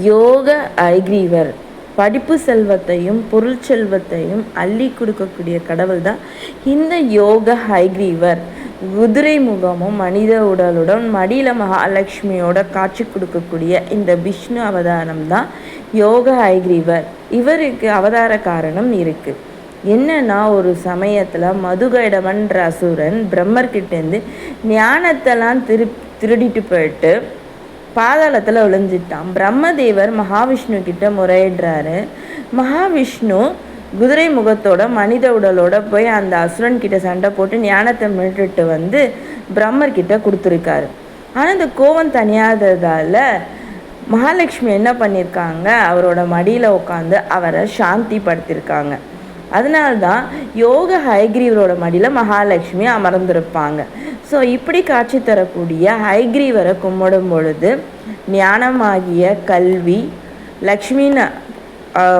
யோக ஐக்ரீவர் படிப்பு செல்வத்தையும் பொருள் செல்வத்தையும் அள்ளி கொடுக்கக்கூடிய கடவுள் தான் இந்த யோக ஐக்ரீவர் குதிரை முகமும் மனித உடலுடன் மடியில மகாலட்சுமியோட காட்சி கொடுக்கக்கூடிய இந்த விஷ்ணு அவதாரம் தான் யோக ஐக்ரீவர் இவருக்கு அவதார காரணம் இருக்குது என்னன்னா ஒரு சமயத்தில் மதுகைடவன்ற அசுரன் பிரம்மர்கிட்டேருந்து ஞானத்தெல்லாம் திரு திருடிட்டு போயிட்டு பாதாளத்தில் விழுந்துட்டான். பிரம்மதேவர் மகாவிஷ்ணு கிட்ட முறையிடுறாரு. மகாவிஷ்ணு குதிரை முகத்தோட மனித உடலோட போய் அந்த அசுரன் கிட்ட சண்டை போட்டு ஞானத்தை மீட்டுட்டு வந்து பிரம்மர் கிட்ட கொடுத்துருக்காரு. ஆனால் இந்த கோவம் தனியாததால் மகாலட்சுமி என்ன பண்ணியிருக்காங்க அவரோட மடியில் உட்காந்து அவரை சாந்தி படுத்திருக்காங்க அதனால்தான் யோக ஹயக்ரீவரோட மடியில் மகாலட்சுமி அமர்ந்திருப்பாங்க. ஸோ இப்படி காட்சி தரக்கூடிய ஹைகிரீவரை கும்பிடும் பொழுது ஞானமாகிய கல்வி லக்ஷ்மின்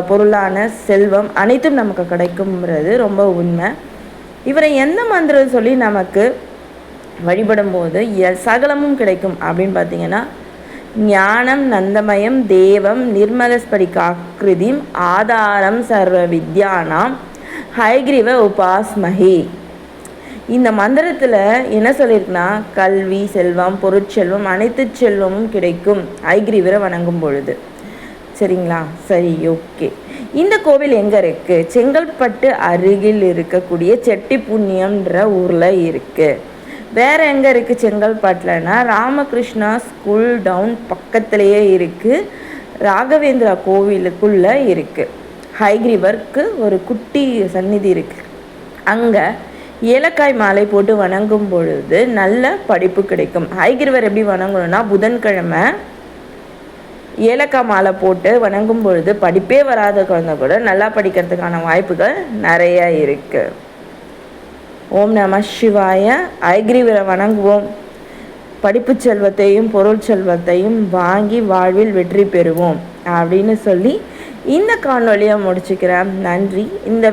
பொருளான செல்வம் அனைத்தும் நமக்கு கிடைக்கும்ன்றது ரொம்ப உண்மை. இவரை எந்த மந்திரம் சொல்லி நமக்கு வழிபடும் போது எ- சகலமும் கிடைக்கும் அப்படின்னு பார்த்தீங்கன்னா ஞானம் நந்தமயம் தேவம் நிர்மலஸ்படிகாக்கிருதிம் ஆதாரம் சர்வ வித்யானாம் ஹைகிரீவ உபாஸ்மஹி. இந்த மந்திரத்தில் என்ன சொல்லியிருக்குன்னா கல்வி செல்வம் பொருட்செல்வம் அனைத்து செல்வமும் கிடைக்கும். ஐகிரிவரை வணங்கும் பொழுது. சரிங்களா? சரி ஓகே இந்த கோவில் எங்கே இருக்குது செங்கல்பட்டு அருகில் இருக்கக்கூடிய செட்டி புண்ணியம்ன்ற ஊரில் இருக்குது வேற எங்கே இருக்குது செங்கல்பட்டுலன்னா ராமகிருஷ்ணா ஸ்கூல் டவுன் பக்கத்துலேயே இருக்குது ராகவேந்திரா கோவிலுக்குள்ளே இருக்குது ஹைகிரிவருக்கு ஒரு குட்டி சந்நிதி இருக்குது அங்கே ஏலக்காய் மாலை போட்டு வணங்கும் பொழுது நல்ல படிப்பு கிடைக்கும். ஹைகிரிவர் எப்படி வணங்கணும்னா புதன்கிழமை ஏலக்காய் மாலை போட்டு வணங்கும் பொழுது படிப்பே வராத குழந்தை கூட நல்லா படிக்கிறதுக்கான வாய்ப்புகள் நிறைய இருக்கு. ஓம் நம சிவாய. ஐகிரிவரை வணங்குவோம். படிப்பு செல்வத்தையும் பொருள் செல்வத்தையும் வாங்கி வாழ்வில் வெற்றி பெறுவோம் அப்படின்னு சொல்லி இந்த காணொலியை முடிச்சுக்கிறேன். நன்றி. இந்த